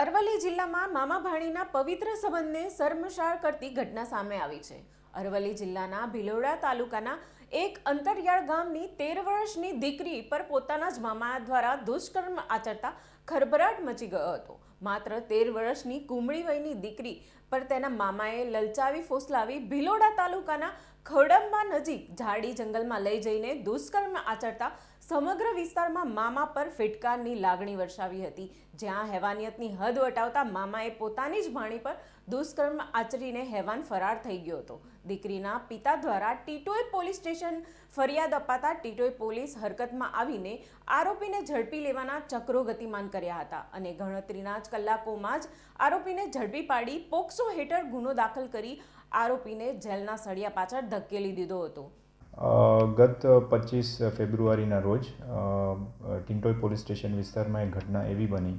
અરવલ્લી જિલ્લામાં મામા ભાણીના પવિત્ર સંબંધને શર્મશાળ કરતી ઘટના સામે આવી છે. અરવલ્લી જિલ્લાના ભિલોડા તાલુકાના એક અંતરિયાળ ગામની તેર વર્ષની દીકરી પર પોતાના જ મામા દ્વારા દુષ્કર્મ આચરતા ખરભરાટ મચી ગયો હતો. માત્ર તેર વર્ષની કુમળી વયની દીકરી પર તેના મામાએ લલચાવી ફોસલાવી ભિલોડા તાલુકાના ખોડંબા નજીક ઝાડી જંગલમાં લઈ જઈને દુષ્કર્મ આચરતા સમગ્ર વિસ્તારમાં મામા પર ફિટકારની લાગણી વર્ષાવી હતી. જ્યાં હેવાનિયતની હદ વટાવતા મામાએ પોતાની જ ભાણી પર દુષ્કર્મ આચરીને હેવાન ફરાર થઈ ગયો હતો. દીકરીના પિતા દ્વારા ટીટોઈ પોલીસ સ્ટેશન ફરિયાદ અપાતા ટીટોઈ પોલીસ હરકતમાં આવીને આરોપીને ઝડપી લેવાના ચક્રો ગતિમાન કર્યા હતા અને ગણતરીના જ કલાકોમાં જ આરોપીને ઝડપી પાડી પોક્સો હેઠળ ગુનો દાખલ કરી આરોપીને જેલના સળિયા પાછળ ધકેલી દીધો હતો. ગત પચીસ ફેબ્રુઆરીના રોજ અ, ટિન્ટોઈ પોલીસ સ્ટેશન વિસ્તારમાં એક ઘટના એવી બની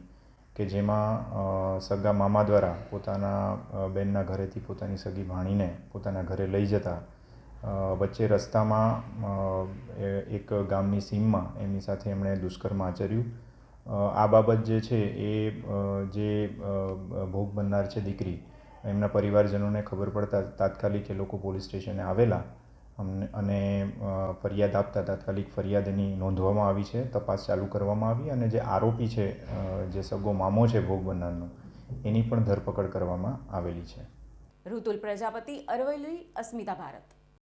કે જેમાં સગા મામા દ્વારા પોતાના બેનના ઘરેથી પોતાની સગી ભાણીને પોતાના ઘરે લઈ જતા વચ્ચે રસ્તામાં એક ગામની સીમમાં એમની સાથે એમણે દુષ્કર્મ આચર્યું. આ બાબત જે છે એ જે ભોગ બનનાર છે દીકરી એમના પરિવારજનોને ખબર પડતા તાત્કાલિક એ લોકો પોલીસ સ્ટેશને આવેલા અને ફરિયાદ આપતા તાત્કાલિક ફરિયાદ એની નોંધવામાં આવી છે. તપાસ ચાલુ કરવામાં આવી અને જે આરોપી છે જે સગો મામો છે ભોગ બનનારનો, એની પણ ધરપકડ કરવામાં આવેલી છે. ઋતુલ પ્રજાપતિ, અરવલ્લી, અસ્મિતા ભારત.